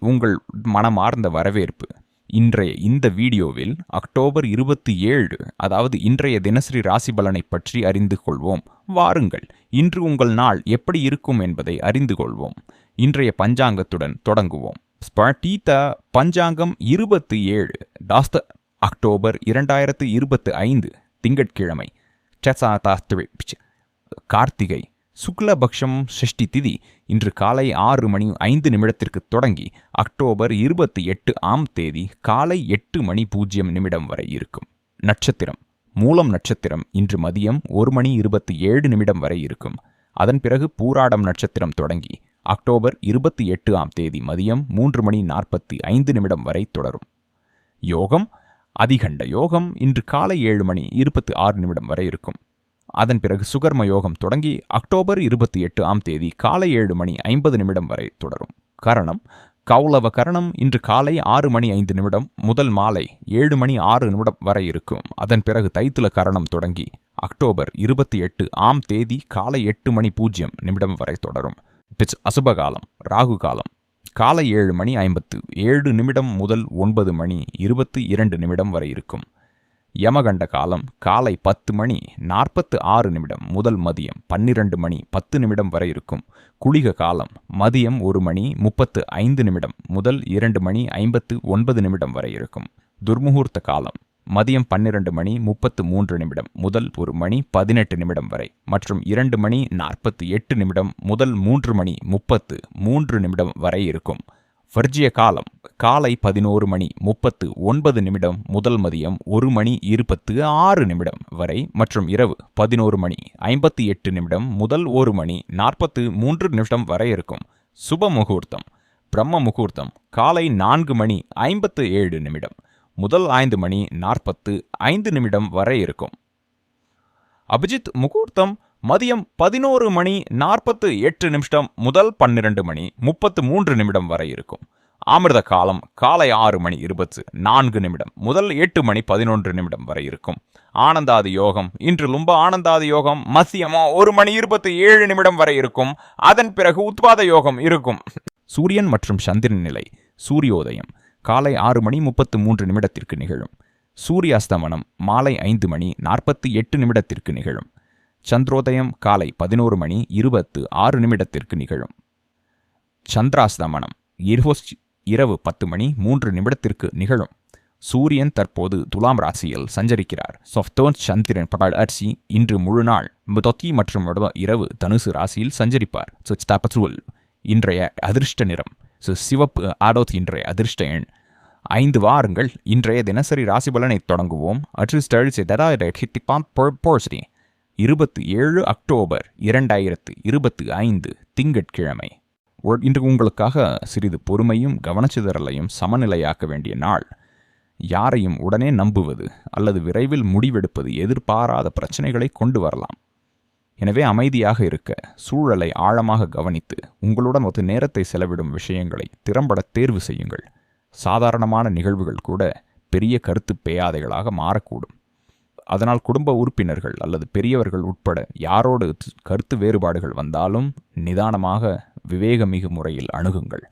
உங்கள் மனமார்ந்த வரவேற்பு. இன்றைய இந்த வீடியோவில் அக்டோபர் இருபத்தி ஏழு அதாவது இன்றைய தினசரி ராசி பலனை பற்றி அறிந்து கொள்வோம். வாருங்கள் இன்று உங்கள் நாள் எப்படி இருக்கும் என்பதை அறிந்து கொள்வோம். இன்றைய பஞ்சாங்கத்துடன் தொடங்குவோம். ஸ்பர்டீத பஞ்சாங்கம் இருபத்தி ஏழு டாஸ்த அக்டோபர் இரண்டாயிரத்து இருபத்து ஐந்து திங்கட்கிழமை. கார்த்திகை. சுக்லபக்ஷம் ஷஷ்டி திதி இன்று காலை ஆறு மணி ஐந்து நிமிடத்திற்கு தொடங்கி அக்டோபர் இருபத்தி எட்டு ஆம் தேதி காலை எட்டு மணி பூஜ்ஜியம் நிமிடம் வரை இருக்கும். நட்சத்திரம். மூலம் நட்சத்திரம் இன்று மதியம் ஒரு மணி இருபத்தி ஏழு நிமிடம் வரை இருக்கும். அதன் பிறகு பூராடம் நட்சத்திரம் தொடங்கி அக்டோபர் இருபத்தி எட்டு ஆம் தேதி மதியம் மூன்று மணி நாற்பத்தி ஐந்து நிமிடம் வரை தொடரும். யோகம். அதிகண்ட யோகம் இன்று காலை ஏழு மணி இருபத்தி ஆறு நிமிடம் வரை இருக்கும். அதன் பிறகு சுகர்ம யோகம் தொடங்கி அக்டோபர் இருபத்தி எட்டு ஆம் தேதி காலை ஏழு மணி ஐம்பது நிமிடம் வரை தொடரும். கரணம் கௌலவ கரணம் இன்று காலை ஆறு மணி ஐந்து நிமிடம் முதல் மாலை ஏழு மணி ஆறு நிமிடம் வரை இருக்கும். அதன் பிறகு தைத்துல கரணம் தொடங்கி அக்டோபர் இருபத்தி எட்டு ஆம் தேதி காலை எட்டு மணி பூஜ்ஜியம் நிமிடம் வரை தொடரும். பிச் அசுபகாலம் ராகு காலம் காலை ஏழு மணி ஐம்பத்து ஏழு நிமிடம் முதல் ஒன்பது மணி இருபத்தி இரண்டு நிமிடம் வரை இருக்கும். யமகண்ட காலம் காலை பத்து மணி நாற்பத்து ஆறு நிமிடம் முதல் மதியம் பன்னிரண்டு மணி பத்து நிமிடம் வரை இருக்கும். குளிக காலம் மதியம் ஒரு மணி முப்பத்து ஐந்து நிமிடம் முதல் இரண்டு மணி ஐம்பத்து ஒன்பது நிமிடம் வரை இருக்கும். துர்முகூர்த்த காலம் மதியம் பன்னிரண்டு மணி முப்பத்து மூன்று நிமிடம் முதல் ஒரு மணி பதினெட்டு நிமிடம் வரை மற்றும் இரண்டு மணி நாற்பத்தி எட்டு நிமிடம் முதல் மூன்று மணி முப்பத்து மூன்று நிமிடம் வரை இருக்கும். வர்ஜிய காலம் காலை பதினோரு மணி முப்பத்து ஒன்பது நிமிடம் முதல் மதியம் ஒரு மணி இருபத்து ஆறு நிமிடம் வரை மற்றும் இரவு பதினோரு மணி ஐம்பத்தி எட்டு நிமிடம் முதல் ஒரு மணி நாற்பத்து மூன்று நிமிடம் வரை இருக்கும். சுப முகூர்த்தம் பிரம்ம முகூர்த்தம் காலை நான்கு மணி ஐம்பத்து ஏழு நிமிடம் முதல் ஐந்து மணி நாற்பத்து ஐந்து நிமிடம் வரை இருக்கும். அபிஜித் முகூர்த்தம் மதியம் பதினோரு மணி நாற்பத்து எட்டு நிமிஷம் முதல் பன்னிரண்டு மணி முப்பத்து மூன்று நிமிடம் வரை இருக்கும். அமிர்த காலம் காலை ஆறு மணி இருபத்து நான்கு நிமிடம் முதல் எட்டு மணி பதினொன்று நிமிடம் வரை இருக்கும். ஆனந்தாதி யோகம் இன்று லும்ப ஆனந்தாதி யோகம் மத்தியமா ஒரு மணி இருபத்தி ஏழு நிமிடம் வரை இருக்கும். அதன் பிறகு உத்பாத யோகம் இருக்கும். சூரியன் மற்றும் சந்திரன் நிலை சூரியோதயம் காலை ஆறு மணி முப்பத்து மூன்று நிமிடத்திற்கு நிகழும். சூரிய அஸ்தமனம் மாலை ஐந்து மணி நாற்பத்தி எட்டு நிமிடத்திற்கு நிகழும். சந்திரோதயம் காலை பதினோரு மணி இருபத்து ஆறு நிமிடத்திற்கு நிகழும். சந்திராஸ்தமனம் இரவு பத்து மணி மூன்று நிமிடத்திற்கு நிகழும். சூரியன் தற்போது துலாம் ராசியில் சஞ்சரிக்கிறார். சொஃப்தோன் சந்திரன் படால் இன்று முழு நாள் தொத்தி மற்றும் இரவு தனுசு ராசியில் சஞ்சரிப்பார். இன்றைய அதிர்ஷ்ட நிறம். சிவப்பு ஆடோத் இன்றைய அதிர்ஷ்ட எண். ஐந்து வாரங்கள் இன்றைய தினசரி ராசி பலனை தொடங்குவோம். போர்சிட்டி இருபத்தி ஏழு அக்டோபர் இரண்டாயிரத்து இருபத்தி ஐந்து திங்கட்கிழமை. இன்று உங்களுக்காக சிறிது பொறுமையும் கவனச்சிதறலையும் சமநிலையாக்க வேண்டிய நாள். யாரையும் உடனே நம்புவது அல்லது விரைவில் முடிவெடுப்பது எதிர்பாராத பிரச்சனைகளை கொண்டு வரலாம். எனவே அமைதியாக இருக்க சூழலை ஆழமாக கவனித்து உங்களுடன் ஒத்து நேரத்தை செலவிடும் விஷயங்களை திறம்பட தேர்வு செய்யுங்கள். சாதாரணமான நிகழ்வுகள் கூட பெரிய கருத்து பேயாதைகளாக மாறக்கூடும். அதனால் குடும்ப உறுப்பினர்கள் அல்லது பெரியவர்கள் உட்பட யாரோடு கருத்து வேறுபாடுகள் வந்தாலும் நிதானமாக விவேகமிகு முறையில் அணுகுங்கள்.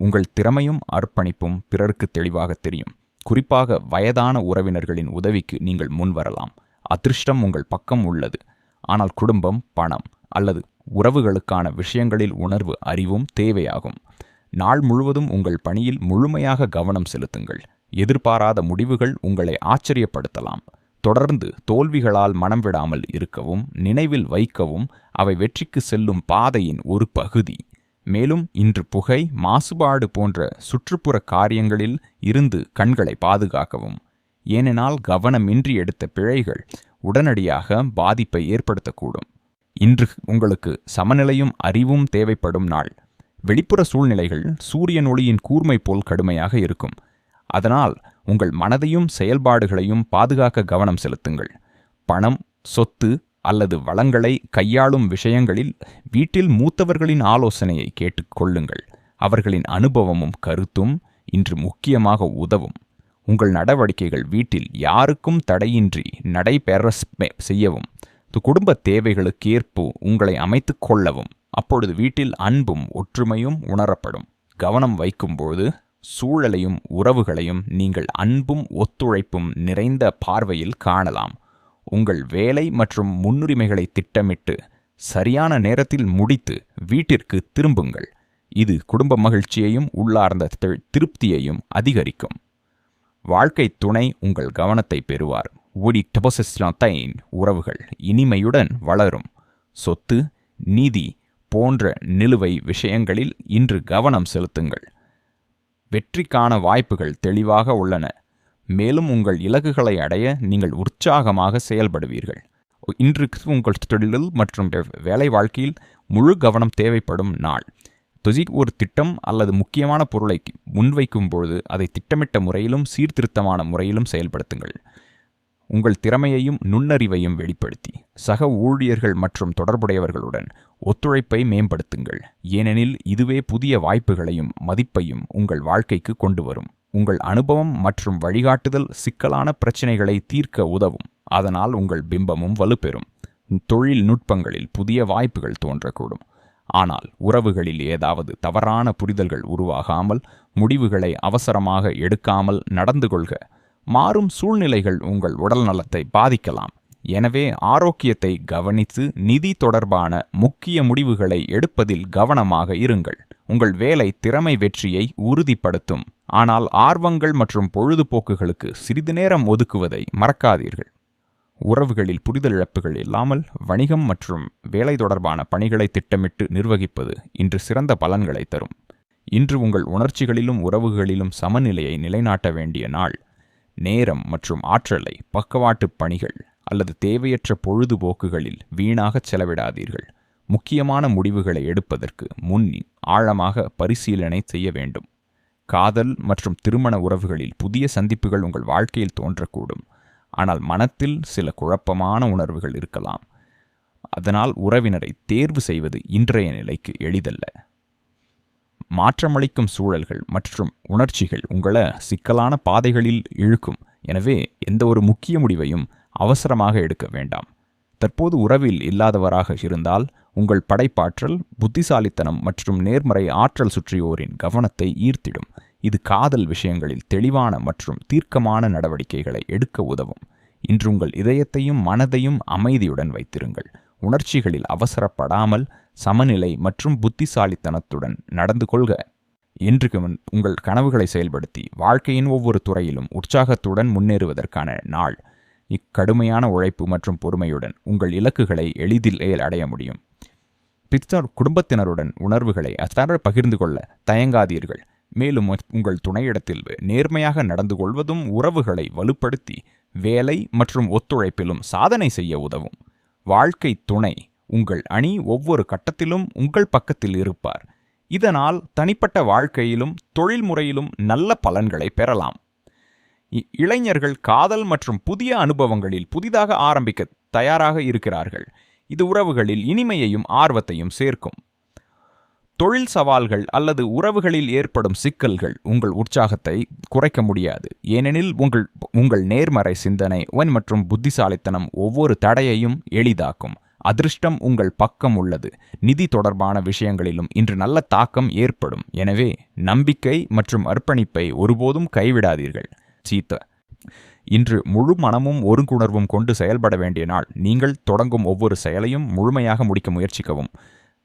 உங்கள் திறமையும் அர்ப்பணிப்பும் பிறருக்கு தெளிவாக தெரியும். குறிப்பாக வயதான உறவினர்களின் உதவிக்கு நீங்கள் முன்வரலாம். அதிர்ஷ்டம் உங்கள் பக்கம் உள்ளது. ஆனால் குடும்பம் பணம் அல்லது உறவுகளுக்கான விஷயங்களில் உணர்வு அறிவும் தேவையாகும். நாள் முழுவதும் உங்கள் பணியில் முழுமையாக கவனம் செலுத்துங்கள். எதிர்பாராத முடிவுகள் உங்களை ஆச்சரியப்படுத்தலாம். தொடர்ந்து தோல்விகளால் மனம் விடாமல் இருக்கவும் நினைவில் வைக்கவும் அவை வெற்றிக்கு செல்லும் பாதையின் ஒரு பகுதி. மேலும் இன்று புகை மாசுபாடு போன்ற சுற்றுப்புற காரியங்களில் இருந்து கண்களை பாதுகாக்கவும். ஏனெனால் கவனமின்றி எடுத்த பிழைகள் உடனடியாக பாதிப்பை ஏற்படுத்தக்கூடும். இன்று உங்களுக்கு சமநிலையும் அறிவும் தேவைப்படும் நாள். வெளிப்புற சூழ்நிலைகள் சூரியன் ஒளியின் கூர்மை போல் கடுமையாக இருக்கும். அதனால் உங்கள் மனதையும் செயல்பாடுகளையும் பாதுகாக்க கவனம் செலுத்துங்கள். பணம் சொத்து அல்லது வளங்களை கையாளும் விஷயங்களில் வீட்டில் மூத்தவர்களின் ஆலோசனையை கேட்டுக்கொள்ளுங்கள் அவர்களின் அனுபவமும் கருத்தும் இன்று முக்கியமாக உதவும். உங்கள் நடவடிக்கைகள் வீட்டில் யாருக்கும் தடையின்றி நடைபெற செய்யவும். குடும்ப தேவைகளுக்கேற்பு உங்களை அமைத்துக் கொள்ளவும். அப்பொழுது வீட்டில் அன்பும் ஒற்றுமையும் உணரப்படும். கவனம் வைக்கும்போது சூழலையும் உறவுகளையும் நீங்கள் அன்பும் ஒத்துழைப்பும் நிறைந்த பார்வையில் காணலாம். உங்கள் வேலை மற்றும் முன்னுரிமைகளை திட்டமிட்டு சரியான நேரத்தில் முடித்து வீட்டிற்கு திரும்புங்கள். இது குடும்ப மகிழ்ச்சியையும் உள்ளார்ந்த திருப்தியையும் அதிகரிக்கும். வாழ்க்கை துணை உங்கள் கவனத்தை பெறுவார். ஒடி டெபோசிஸ்லாத்தைன் உறவுகள் இனிமையுடன் வளரும். சொத்து நீதி போன்ற நிலுவை விஷயங்களில் இன்று கவனம் செலுத்துங்கள். வெற்றிக்கான வாய்ப்புகள் தெளிவாக உள்ளன. மேலும் உங்கள் இலக்குகளை அடைய நீங்கள் உற்சாகமாக செயல்படுவீர்கள். இன்று உங்கள் தொழிலில் மற்றும் வே- வேலை வாழ்க்கையில் முழு கவனம் தேவைப்படும் நாள். துஜி ஒரு திட்டம் அல்லது முக்கியமான பொருளை முன்வைக்கும் பொழுது அதை திட்டமிட்ட முறையிலும் சீர்திருத்தமான முறையிலும் செயல்படுத்துங்கள். உங்கள் திறமையையும் நுண்ணறிவையும் வெளிப்படுத்தி சக ஊழியர்கள் மற்றும் தொடர்புடையவர்களுடன் ஒத்துழைப்பை மேம்படுத்துங்கள். ஏனெனில் இதுவே புதிய வாய்ப்புகளையும் மதிப்பையும் உங்கள் வாழ்க்கைக்கு கொண்டு வரும் உங்கள் அனுபவம் மற்றும் வழிகாட்டுதல் சிக்கலான பிரச்சினைகளை தீர்க்க உதவும். அதனால் உங்கள் பிம்பமும் வலுப்பெறும். தொழில் நுட்பங்களில் புதிய வாய்ப்புகள் தோன்றக்கூடும். ஆனால் உறவுகளில் ஏதாவது தவறான புரிதல்கள் உருவாகாமல் முடிவுகளை அவசரமாக எடுக்காமல் நடந்து கொள்க. மாறும் சூழ்நிலைகள் உங்கள் உடல் நலத்தை பாதிக்கலாம். எனவே ஆரோக்கியத்தை கவனித்து நிதி தொடர்பான முக்கிய முடிவுகளை எடுப்பதில் கவனமாக இருங்கள். உங்கள் வேலை திறமை வெற்றியை உறுதிப்படுத்தும். ஆனால் ஆர்வங்கள் மற்றும் பொழுதுபோக்குகளுக்கு சிறிது நேரம் ஒதுக்குவதை மறக்காதீர்கள். உறவுகளில் புரிதல் இழப்புகள் இல்லாமல் வணிகம் மற்றும் வேலை தொடர்பான பணிகளை திட்டமிட்டு நிர்வகிப்பது இன்று சிறந்த பலன்களை தரும். இன்று உங்கள் உணர்ச்சிகளிலும் உறவுகளிலும் சமநிலையை நிலைநாட்ட வேண்டிய நாள். நேரம் மற்றும் ஆற்றலை பக்கவாட்டு பணிகள். அல்லது தேவையற்ற பொழுதுபோக்குகளில் வீணாகச் செலவிடாதீர்கள். முக்கியமான முடிவுகளை எடுப்பதற்கு முன் ஆழமாக பரிசீலனை செய்ய வேண்டும். காதல் மற்றும் திருமண உறவுகளில் புதிய சந்திப்புகள் உங்கள் வாழ்க்கையில் தோன்றக்கூடும். ஆனால் மனத்தில் சில குழப்பமான உணர்வுகள் இருக்கலாம். அதனால் உறவினரை தேர்வு செய்வது இன்றைய நிலைக்கு எளிதல்ல. மாற்றமளிக்கும் சூழல்கள் மற்றும் உணர்ச்சிகள் உங்களை சிக்கலான பாதைகளில் இழுக்கும். எனவே எந்த ஒரு முக்கிய முடிவையும் அவசரமாக எடுக்க வேண்டாம். தற்போது உறவில் இல்லாதவராக இருந்தால் உங்கள் படைப்பாற்றல் புத்திசாலித்தனம் மற்றும் நேர்மறை ஆற்றல் சுற்றியோரின் கவனத்தை ஈர்த்திடும். இது காதல் விஷயங்களில் தெளிவான மற்றும் தீர்க்கமான நடவடிக்கைகளை எடுக்க உதவும். இன்று உங்கள் இதயத்தையும் மனதையும் அமைதியுடன் வைத்திருங்கள். உணர்ச்சிகளில் அவசரப்படாமல் சமநிலை மற்றும் புத்திசாலித்தனத்துடன் நடந்து கொள்க. இன்றுக்கு உங்கள் கனவுகளை செயல்படுத்தி வாழ்க்கையின் ஒவ்வொரு துறையிலும் உற்சாகத்துடன் முன்னேறுவதற்கான நாள். இக்கடுமையான உழைப்பு மற்றும் பொறுமையுடன் உங்கள் இலக்குகளை எளிதில் அடைய முடியும். பித்தர் குடும்பத்தினருடன் உணர்வுகளை அசார பகிர்ந்து கொள்ள தயங்காதீர்கள். மேலும் உங்கள் துணையிடத்தில் நேர்மையாக நடந்து கொள்வதும் உறவுகளை வலுப்படுத்தி வேலை மற்றும் ஒத்துழைப்பிலும் சாதனை செய்ய உதவும். வாழ்க்கை துணை உங்கள் அணி ஒவ்வொரு கட்டத்திலும் உங்கள் பக்கத்தில் இருப்பார். இதனால் தனிப்பட்ட வாழ்க்கையிலும் தொழில் முறையிலும் நல்ல பலன்களை பெறலாம். இளைஞர்கள் காதல் மற்றும் புதிய அனுபவங்களில் புதிதாக ஆரம்பிக்க தயாராக இருக்கிறார்கள். இது உறவுகளில் இனிமையையும் ஆர்வத்தையும் சேர்க்கும். தொழில் சவால்கள் அல்லது உறவுகளில் ஏற்படும் சிக்கல்கள் உங்கள் உற்சாகத்தை குறைக்க முடியாது. ஏனெனில் உங்கள் உங்கள் நேர்மறை சிந்தனை ஒன் மற்றும் புத்திசாலித்தனம் ஒவ்வொரு தடையையும் எளிதாக்கும். அதிர்ஷ்டம் உங்கள் பக்கம் உள்ளது. நிதி தொடர்பான விஷயங்களிலும் இன்று நல்ல தாக்கம் ஏற்படும். எனவே நம்பிக்கை மற்றும் அர்ப்பணிப்பை ஒருபோதும் கைவிடாதீர்கள். சீத்த. இன்று முழு மனமும் ஒருங்குணர்வும் கொண்டு செயல்பட வேண்டிய நாள். நீங்கள் தொடங்கும் ஒவ்வொரு செயலையும் முழுமையாக முடிக்க முயற்சிக்கவும்.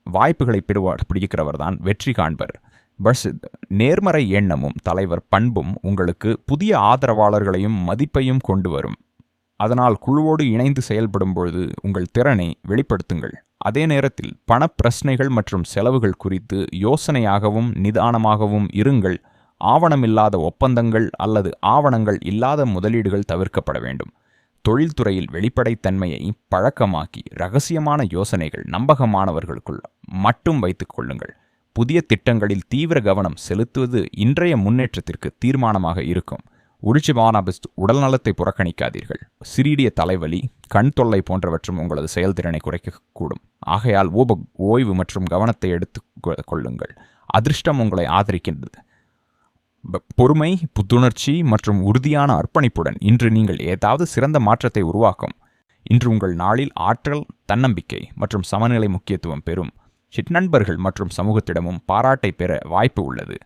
வாய்ப்புகளை பெறுவார் பிடிக்கிறவர்தான் வெற்றி காண்பர். பஸ் நேர்மறை எண்ணமும் தலைவர் பண்பும் உங்களுக்கு புதிய ஆதரவாளர்களையும் மதிப்பையும் கொண்டு வரும். அதனால் குழுவோடு இணைந்து செயல்படும் பொழுது உங்கள் திறனை வெளிப்படுத்துங்கள். அதே நேரத்தில் பண பிரச்சனைகள் மற்றும் செலவுகள் குறித்து யோசனையாகவும் நிதானமாகவும் இருங்கள். ஆவணமில்லாத ஒப்பந்தங்கள் அல்லது ஆவணங்கள் இல்லாத முதலீடுகள் தவிர்க்கப்பட வேண்டும். தொழில்துறையில் வெளிப்படைத்தன்மையை பழக்கமாக்கி ரகசியமான யோசனைகள் நம்பகமானவர்களுக்குள் மட்டும் வைத்துக் கொள்ளுங்கள். புதிய திட்டங்களில் தீவிர கவனம் செலுத்துவது இன்றைய முன்னேற்றத்திற்கு தீர்மானமாக இருக்கும். உரிச்சிபானாபிஸ்ட் உடல்நலத்தை புறக்கணிக்காதீர்கள். சிறிய தலைவலி கண் தொல்லை போன்றவற்றும் உங்களது செயல்திறனை குறைக்கக்கூடும். ஆகையால் ஓப ஓய்வு மற்றும் கவனத்தை எடுத்து கொள்ளுங்கள். அதிர்ஷ்டம் உங்களை ஆதரிக்கின்றது. பொறுமை புத்துணர்ச்சி மற்றும் உறுதியான அர்ப்பணிப்புடன் இன்று நீங்கள் ஏதாவது சிறந்த மாற்றத்தை உருவாக்கும். இன்று உங்கள் நாளில் ஆற்றல் தன்னம்பிக்கை மற்றும் சமநிலை முக்கியத்துவம் பெறும். நண்பர்கள் மற்றும் சமூகத்திடமும் பாராட்டை பெற வாய்ப்பு உள்ளது.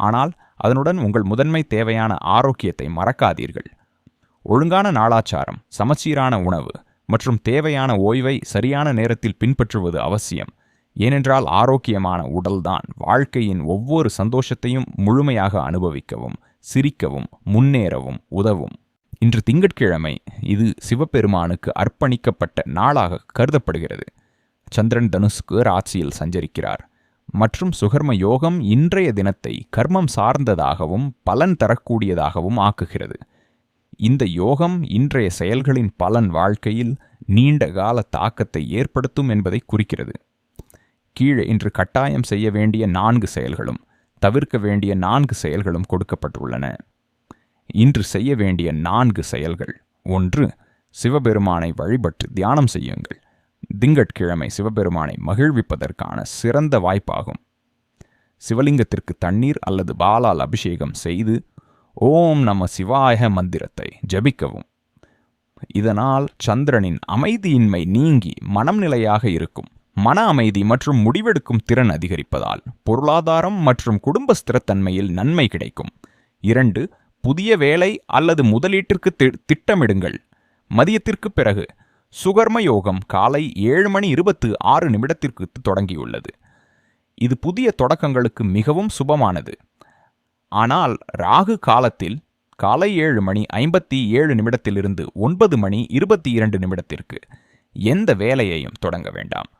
ஆனால் அதனுடன் உங்கள் முதன்மை தேவையான ஆரோக்கியத்தை மறக்காதீர்கள். ஒழுங்கான நாளாச்சாரம் சமச்சீரான உணவு மற்றும் தேவையான ஓய்வை சரியான நேரத்தில் பின்பற்றுவது அவசியம். ஏனென்றால் ஆரோக்கியமான உடல்தான். வாழ்க்கையின் ஒவ்வொரு சந்தோஷத்தையும் முழுமையாக அனுபவிக்கவும் சிரிக்கவும் முன்னேறவும் உதவும். இன்று திங்கட்கிழமை இது சிவபெருமானுக்கு அர்ப்பணிக்கப்பட்ட நாளாக கருதப்படுகிறது. சந்திரன் தனுசுக்கு ராசியில் சஞ்சரிக்கிறார். மற்றும் சுகர்ம யோகம் இன்றைய தினத்தை கர்மம் சார்ந்ததாகவும் பலன் தரக்கூடியதாகவும் ஆக்குகிறது. இந்த யோகம் இன்றைய செயல்களின் பலன் வாழ்க்கையில் நீண்ட கால தாக்கத்தை ஏற்படுத்தும் என்பதை குறிக்கிறது. கீழே இன்று கட்டாயம் செய்ய வேண்டிய நான்கு செயல்களும் தவிர்க்க வேண்டிய நான்கு செயல்களும் கொடுக்கப்பட்டுள்ளன. இன்று செய்ய வேண்டிய நான்கு செயல்கள். ஒன்று சிவபெருமானை வழிபட்டு தியானம் செய்யுங்கள். திங்கட்கிழமை சிவபெருமானை மகிழ்விப்பதற்கான சிறந்த வாய்ப்பாகும். சிவலிங்கத்திற்கு தண்ணீர் அல்லது பாலால் அபிஷேகம் செய்து ஓம் நம சிவாய மந்திரத்தை ஜபிக்கவும். இதனால் சந்திரனின் அமைதியின்மை நீங்கி மனம் நிலையாக இருக்கும். மன அமைதி மற்றும் முடிவெடுக்கும் திறன் அதிகரிப்பதால் பொருளாதாரம் மற்றும் குடும்ப ஸ்திரத்தன்மையில் நன்மை கிடைக்கும். இரண்டு புதிய வேலை அல்லது முதலீட்டிற்கு திட்டமிடுங்கள். மதியத்திற்கு பிறகு சுகர்ம யோகம் காலை ஏழு மணி இருபத்து ஆறு நிமிடத்திற்கு தொடங்கியுள்ளது. இது புதிய தொடக்கங்களுக்கு மிகவும் சுபமானது. ஆனால் ராகு காலத்தில் காலை ஏழு மணி ஐம்பத்தி ஏழு நிமிடத்திலிருந்து ஒன்பது மணி இருபத்தி இரண்டு நிமிடத்திற்கு எந்த வேலையையும் தொடங்க வேண்டாம்.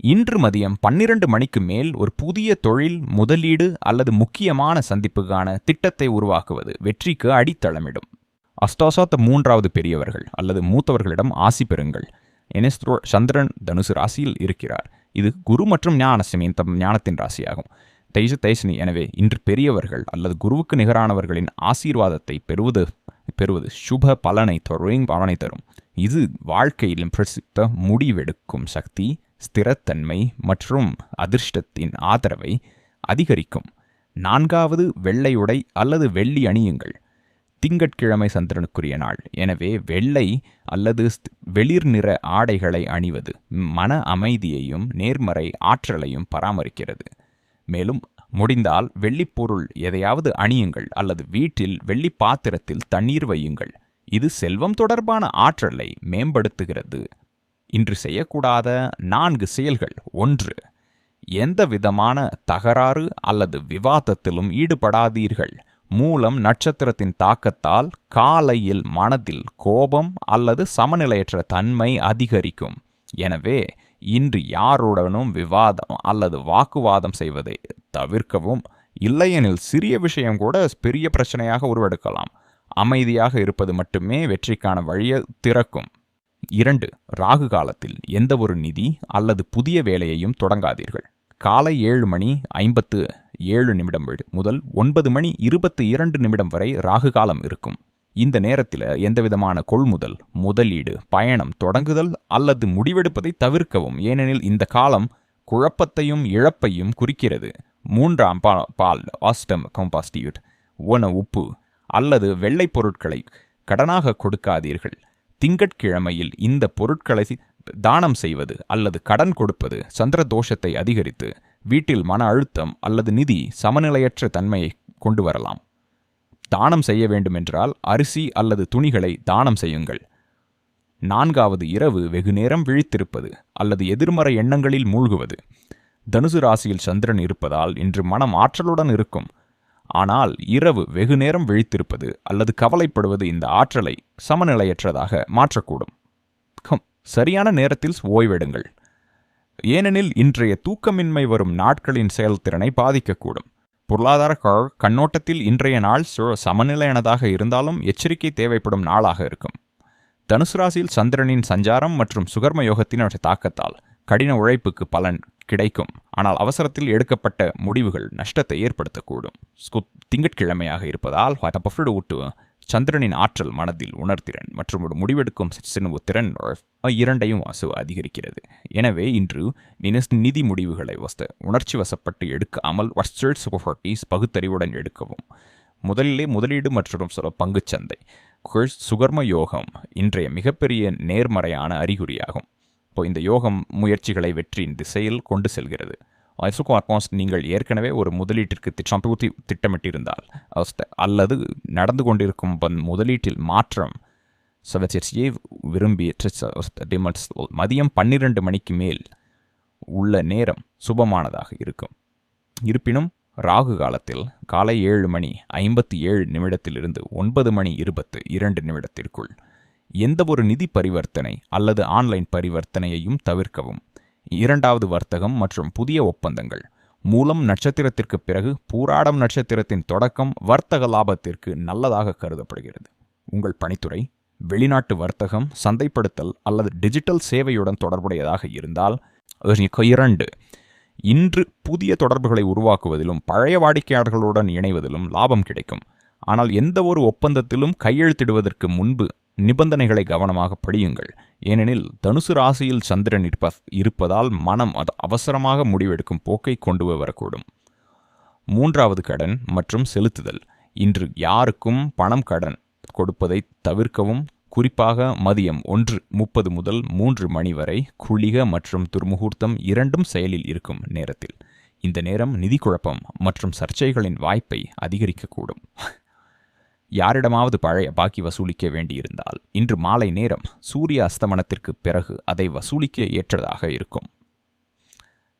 இன்று மதியம் பன்னிரண்டு மணிக்கு மேல் ஒரு புதிய தொழில் முதலீடு அல்லது முக்கியமான சந்திப்புக்கான திட்டத்தை உருவாக்குவது வெற்றிக்கு அடித்தளமிடும். அஷ்டாசாத்த மூன்றாவது பெரியவர்கள் அல்லது மூத்தவர்களிடம் ஆசி பெறுங்கள். எனஸ்த்ரோ சந்திரன் தனுசு ராசியில் இருக்கிறார். இது குரு மற்றும் ஞான தம் ஞானத்தின் ராசியாகும். தைசு தைசனி எனவே இன்று பெரியவர்கள் அல்லது குருவுக்கு நிகரானவர்களின் ஆசீர்வாதத்தை பெறுவது பெறுவது சுப பலனை தரும் பலனை தரும். இது வாழ்க்கையிலும் பிரசித்த முடிவெடுக்கும் சக்தி. ஸ்திரத்தன்மை மற்றும் அதிர்ஷ்டத்தின் ஆதரவை அதிகரிக்கும். நான்காவது வெள்ளை உடை அல்லது வெள்ளி அணியுங்கள். திங்கட்கிழமை சந்திரனுக்குரிய நாள். எனவே வெள்ளை அல்லது வெளிர் நிற ஆடைகளை அணிவது மன அமைதியையும் நேர்மறை ஆற்றலையும் பராமரிக்கிறது. மேலும் முடிந்தால் வெள்ளிப்பொருள் எதையாவது அணியுங்கள் அல்லது வீட்டில் வெள்ளி பாத்திரத்தில் தண்ணீர் வையுங்கள். இது செல்வம் தொடர்பான ஆற்றலை மேம்படுத்துகிறது. இன்று செய்யக்கூடாத நான்கு செயல்கள். ஒன்று எந்த விதமான தகராறு அல்லது விவாதத்திலும் ஈடுபடாதீர்கள். மூலம் நட்சத்திரத்தின் தாக்கத்தால் காலையில் மனதில் கோபம் அல்லது சமநிலையற்ற தன்மை அதிகரிக்கும். எனவே இன்று யாருடனும் விவாதம் அல்லது வாக்குவாதம் செய்வதை தவிர்க்கவும் இல்லையெனில் சிறிய விஷயம் கூட பெரிய பிரச்சனையாக உருவெடுக்கலாம். அமைதியாக இருப்பது மட்டுமே வெற்றிக்கான வழியை திறக்கும். இரண்டு ராகு காலத்தில் எந்த ஒரு நிதி அல்லது புதிய வேலையையும் தொடங்காதீர்கள். காலை ஏழு மணி ஐம்பத்து ஏழு நிமிடம் முதல் ஒன்பது மணி இருபத்து இரண்டு நிமிடம் வரை ராகு காலம் இருக்கும். இந்த நேரத்தில் எந்தவிதமான கொள்முதல் முதலீடு பயணம் தொடங்குதல் அல்லது முடிவெடுப்பதை தவிர்க்கவும். ஏனெனில் இந்த காலம் குழப்பத்தையும் இழப்பையும் குறிக்கிறது. மூன்றாம் பா பால் ஆஸ்டம் கம்பாஸ்டியூட் ஓன உப்பு அல்லது வெள்ளை பொருட்களை கடனாக கொடுக்காதீர்கள். திங்கட்கிழமையில் இந்த பொருட்களை தானம் செய்வது அல்லது கடன் கொடுப்பது சந்திர தோஷத்தை அதிகரித்து வீட்டில் மன அழுத்தம் அல்லது நிதி சமநிலையற்ற தன்மையை கொண்டு வரலாம். தானம் செய்ய வேண்டுமென்றால் அரிசி அல்லது துணிகளை தானம் செய்யுங்கள். நான்காவது இரவு வெகுநேரம் விழித்திருப்பது அல்லது எதிர்மறை எண்ணங்களில் மூழ்குவது. தனுசு ராசியில் சந்திரன் இருப்பதால் இன்று மனம் ஆற்றலுடன் இருக்கும். ஆனால் இரவு வெகுநேரம் விழித்திருப்பது அல்லது கவலைப்படுவது இந்த ஆற்றலை சமநிலையற்றதாக மாற்றக்கூடும். சரியான நேரத்தில் ஓய்வெடுங்கள். ஏனெனில் இன்றைய தூக்கமின்மை வரும் நாட்களின் செயல்திறனை பாதிக்கக்கூடும். பொருளாதார கண்ணோட்டத்தில் இன்றைய நாள் சமநிலையானதாக இருந்தாலும் எச்சரிக்கை தேவைப்படும் நாளாக இருக்கும். தனுசு ராசியில் சந்திரனின் சஞ்சாரம் மற்றும் சுகர்ம யோகத்தின் தாக்கத்தால் கடின உழைப்புக்கு பலன் கிடைக்கும். ஆனால் அவசரத்தில் எடுக்கப்பட்ட முடிவுகள் நஷ்டத்தை ஏற்படுத்தக்கூடும். திங்கட்கிழமையாக இருப்பதால் ஊட்டு சந்திரனின் ஆற்றல் மனதில் உணர்திறன் மற்றும் ஒரு முடிவெடுக்கும் சின்ன திறன் இரண்டையும் வாசு அதிகரிக்கிறது. எனவே இன்று நிதி முடிவுகளை வச உணர்ச்சி வசப்பட்டு எடுக்காமல் வஸ்டர்ஸ் பகுத்தறிவுடன் எடுக்கவும். முதலிலே முதலீடு மற்றும் சில பங்குச்சந்தை சுகர்ம யோகம் இன்றைய மிகப்பெரிய நேர்மறையான அறிகுறியாகும். இப்போ இந்த யோகம் முயற்சிகளை வெற்றியின் திசையில் கொண்டு செல்கிறது. ஐசோகார்பாஸ் நீங்கள் ஏற்கனவே ஒரு முதலீட்டிற்கு சம்பூர்த்தி திட்டமிட்டிருந்தால் அவஸ்த- அல்லது நடந்து கொண்டிருக்கும் முதலீட்டில் மாற்றம் சவச்சர்ச்சியை விரும்பிய மதியம் பன்னிரண்டு மணிக்கு மேல் உள்ள நேரம் சுபமானதாக இருக்கும். இருப்பினும் ராகு காலத்தில் காலை ஏழு மணி ஐம்பத்தி ஏழு நிமிடத்திலிருந்து ஒன்பது மணி இருபத்து இரண்டு நிமிடத்திற்குள் எந்த ஒரு நிதி பரிவர்த்தனை அல்லது ஆன்லைன் பரிவர்த்தனையையும் தவிர்க்கவும். இரண்டாவது வர்த்தகம் மற்றும் புதிய ஒப்பந்தங்கள். மூலம் நட்சத்திரத்திற்கு பிறகு பூராடம் நட்சத்திரத்தின் தொடக்கம் வர்த்தக லாபத்திற்கு நல்லதாக கருதப்படுகிறது. உங்கள் பணித்துறை வெளிநாட்டு வர்த்தகம் சந்தைப்படுத்தல் அல்லது டிஜிட்டல் சேவையுடன் தொடர்புடையதாக இருந்தால் இரண்டு இன்று புதிய தொடர்புகளை உருவாக்குவதிலும் பழைய வாடிக்கையாளர்களுடன் இணைவதிலும் லாபம் கிடைக்கும். ஆனால் எந்த ஒரு ஒப்பந்தத்திலும் கையெழுத்திடுவதற்கு முன்பு நிபந்தனைகளை கவனமாக படியுங்கள். ஏனெனில் தனுசு ராசியில் சந்திரன் இருப்ப இருப்பதால் மனம் அது அவசரமாக முடிவெடுக்கும் போக்கை கொண்டு வரக்கூடும். மூன்றாவது கடன் மற்றும் செலுத்துதல். இன்று யாருக்கும் பணம் கடன் கொடுப்பதை தவிர்க்கவும் குறிப்பாக மதியம் ஒன்று முப்பது முதல் மூன்று மணி வரை குளிக மற்றும் துர்முகூர்த்தம் இரண்டும் செயலில் இருக்கும் நேரத்தில். இந்த நேரம் நிதி குழப்பம் மற்றும் சர்ச்சைகளின் வாய்ப்பை அதிகரிக்கக்கூடும். யாரிடமாவது பழைய பாக்கி வசூலிக்க வேண்டியிருந்தால் இன்று மாலை நேரம் சூரிய அஸ்தமனத்திற்கு பிறகு அதை வசூலிக்க ஏற்றதாக இருக்கும்.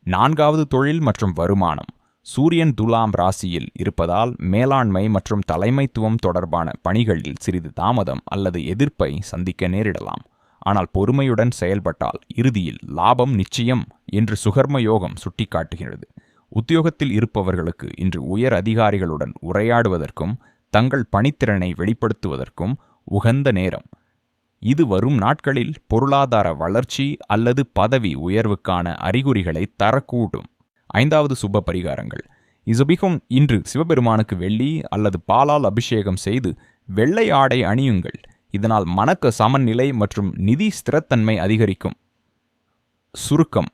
நான்காவது தொழில் மற்றும் வருமானம். சூரியன் துலாம் ராசியில் இருப்பதால் மேலாண்மை மற்றும் தலைமைத்துவம் தொடர்பான பணிகளில் சிறிது தாமதம் அல்லது எதிர்ப்பை சந்திக்க நேரிடலாம். ஆனால் பொறுமையுடன் செயல்பட்டால் இறுதியில் லாபம் நிச்சயம் என்று சுகர்ம யோகம் சுட்டிக்காட்டுகிறது. உத்தியோகத்தில் இருப்பவர்களுக்கு இன்று உயர் அதிகாரிகளுடன் உரையாடுவதற்கும் தங்கள் பணித்திறனை வெளிப்படுத்துவதற்கும் உகந்த நேரம். இது வரும் நாட்களில் பொருளாதார வளர்ச்சி அல்லது பதவி உயர்வுக்கான அறிகுறிகளை தரக்கூடும். ஐந்தாவது சுப பரிகாரங்கள். இசுபிகம் இன்று சிவபெருமானுக்கு வெள்ளி அல்லது பாலால் அபிஷேகம் செய்து வெள்ளை ஆடை அணியுங்கள். இதனால் மனக்க சமநிலை மற்றும் நிதி ஸ்திரத்தன்மை அதிகரிக்கும். சுருக்கம்.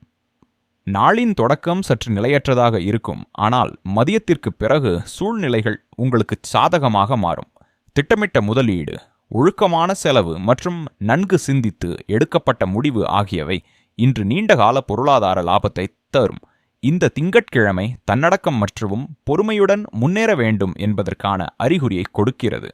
நாளின் தொடக்கம் சற்று நிலையற்றதாக இருக்கும். ஆனால் மதியத்திற்கு பிறகு சூழ்நிலைகள் உங்களுக்கு சாதகமாக மாறும். திட்டமிட்ட முதலீடு ஒழுக்கமான செலவு மற்றும் நன்கு சிந்தித்து எடுக்கப்பட்ட முடிவு ஆகியவை இன்று நீண்டகால பொருளாதார லாபத்தை தரும். இந்த திங்கட்கிழமை தன்னடக்கம் மற்றும் பொறுமையுடன் முன்னேற வேண்டும் என்பதற்கான அறிகுறியை கொடுக்கிறது.